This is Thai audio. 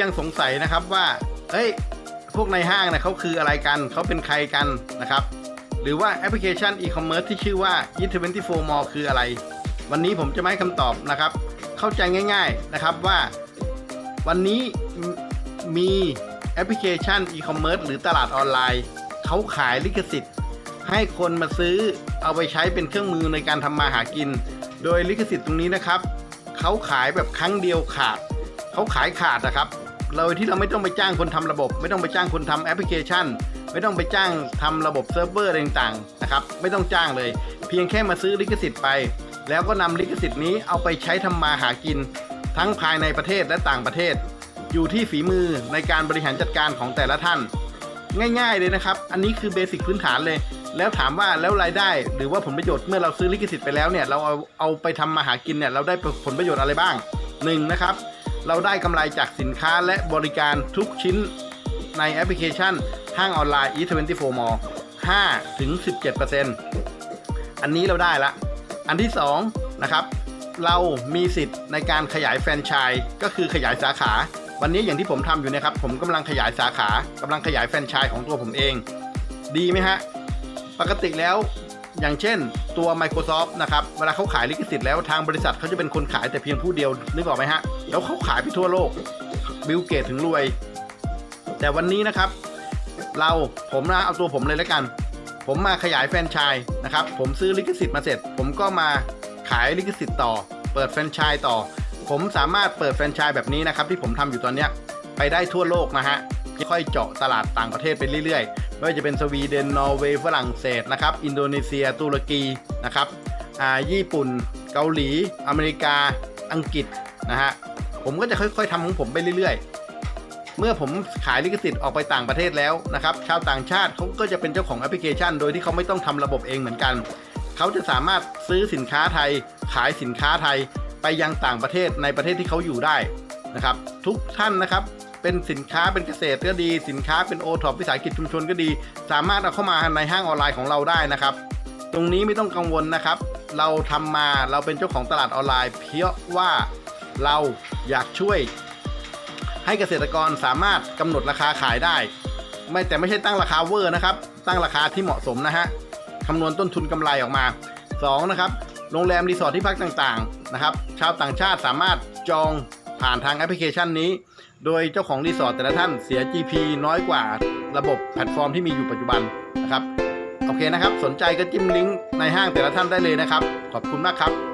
ยังสงสัยนะครับว่า เอ้ย พวกในห้างนะเขาคืออะไรกัน เขาเป็นใครกันนะครับ หรือว่าแอปพลิเคชันอีคอมเมิร์ซที่ชื่อว่า e24 mall คืออะไร วันนี้ผมจะไมาให้คำตอบนะครับ เข้าใจง่ายๆนะครับว่า วันนี้มีแอปพลิเคชันอีคอมเมิร์ซหรือตลาดออนไลน์ เขาขายลิขสิทธิ์ ให้คนมาซื้อเอาไปใช้เป็นเครื่องมือในการทำมาหากิน โดยลิขสิทธิ์ตรงนี้นะครับ เขาขายแบบครั้งเดียวขาด เขาขายขาดนะครับ โดยที่เราไม่ต้องไปจ้างคนทำระบบ ไม่ต้องไปจ้างคนทำแอปพลิเคชัน ไม่ต้องไปจ้างทำระบบเซิร์ฟเวอร์อะไรต่างๆนะครับไม่ต้องจ้างเลย เพียงแค่มาซื้อลิขสิทธิ์ไป แล้วก็นำลิขสิทธิ์นี้เอาไปใช้ทำมาหากิน ทั้งภายในประเทศและต่างประเทศ อยู่ที่ฝีมือในการบริหารจัดการของแต่ละท่าน ง่าย ๆ เลยนะครับ อันนี้คือเบสิกพื้นฐานเลยแล้วถามว่าแล้วรายได้หรือว่าผลประโยชน์เมื่อเราซื้อลิขสิทธิ์ไปแล้วเนี่ยเราเอาเอาไปทำมาหากินเนี่ยเราได้ผลประโยชน์อะไรบ้าง 1. นะครับ เราได้กำไรจากสินค้าและบริการทุกชิ้นในแอปพลิเคชันห้างออนไลน์ e24 mall 5ถึง17%อันนี้เราได้ละ อันที่2นะครับ เรามีสิทธิ์ในการขยายแฟรนไชส์ก็คือขยายสาขา วันนี้อย่างที่ผมทำอยู่นะครับ ผมกำลังขยายสาขากำลังขยายแฟรนไชส์ของตัวผมเอง ดีไหมฮะ ปกติแล้วอย่างเช่นตัว Microsoft นะครับ เวลาเขาขายลิขสิทธิ์แล้วทางบริษัทเขาจะเป็นคนขายแต่เพียงผู้เดียวนึกออกไหมฮะ แล้วเขาขายไปทั่วโลก บิลเกตถึงรวย แต่วันนี้นะครับ เราผมนะเอาตัวผมเลยแล้วกัน ผมมาขยายแฟรนไชส์นะครับ ผมซื้อลิขสิทธิ์มาเสร็จ ผมก็มาขายลิขสิทธิ์ต่อ เปิดแฟรนไชส์ต่อ ผมสามารถเปิดแฟรนไชส์แบบนี้นะครับ ที่ผมทำอยู่ตอนเนี้ยไปได้ทั่วโลกนะฮะค่อยเจาะตลาดต่างประเทศไปเรื่อยๆ ไม่ว่าจะเป็นสวีเดน นอร์เวย์ ฝรั่งเศสนะครับ อินโดนีเซีย ตุรกีนะครับอ่าญี่ปุ่น เกาหลี อเมริกา อังกฤษนะฮะ ผมก็จะค่อยๆทำของผมไปเรื่อยๆ เมื่อผมขายลิขสิทธิ์ออกไปต่างประเทศแล้วนะครับ ชาวต่างชาติเขาก็จะเป็นเจ้าของแอปพลิเคชัน โดยที่เขาไม่ต้องทำระบบเองเหมือนกัน เขาจะสามารถซื้อสินค้าไทย ขายสินค้าไทยไปยังต่างประเทศในประเทศที่เขาอยู่ได้นะครับ ทุกท่านนะครับเป็นสินค้าเป็นเกษตรก็ดี สินค้าเป็นโอท็อปวิสาหกิจชุมชนก็ดี สามารถเอาเข้ามาในห้างออนไลน์ของเราได้นะครับ ตรงนี้ไม่ต้องกังวลนะครับ เราทำมาเราเป็นเจ้าของตลาดออนไลน์ เพียงว่า เราอยากช่วย ให้เกษตรกรสามารถกำหนดราคาขายได้ ไม่แต่ไม่ใช่ตั้งราคาเวอร์นะครับ ตั้งราคาที่เหมาะสมนะฮะคำนวณต้นทุนกำไรออกมา 2. นะครับโรงแรมรีสอร์ทที่พักต่างๆนะครับชาวต่างชาติสามารถจองผ่านทางแอปพลิเคชันนี้ โดยเจ้าของรีสอร์ทแต่ละท่านเสีย GP น้อยกว่าระบบแพลตฟอร์มที่มีอยู่ปัจจุบันนะครับ โอเคนะครับ สนใจก็จิ้มลิงก์ในห้างแต่ละท่านได้เลยนะครับ ขอบคุณมากครับ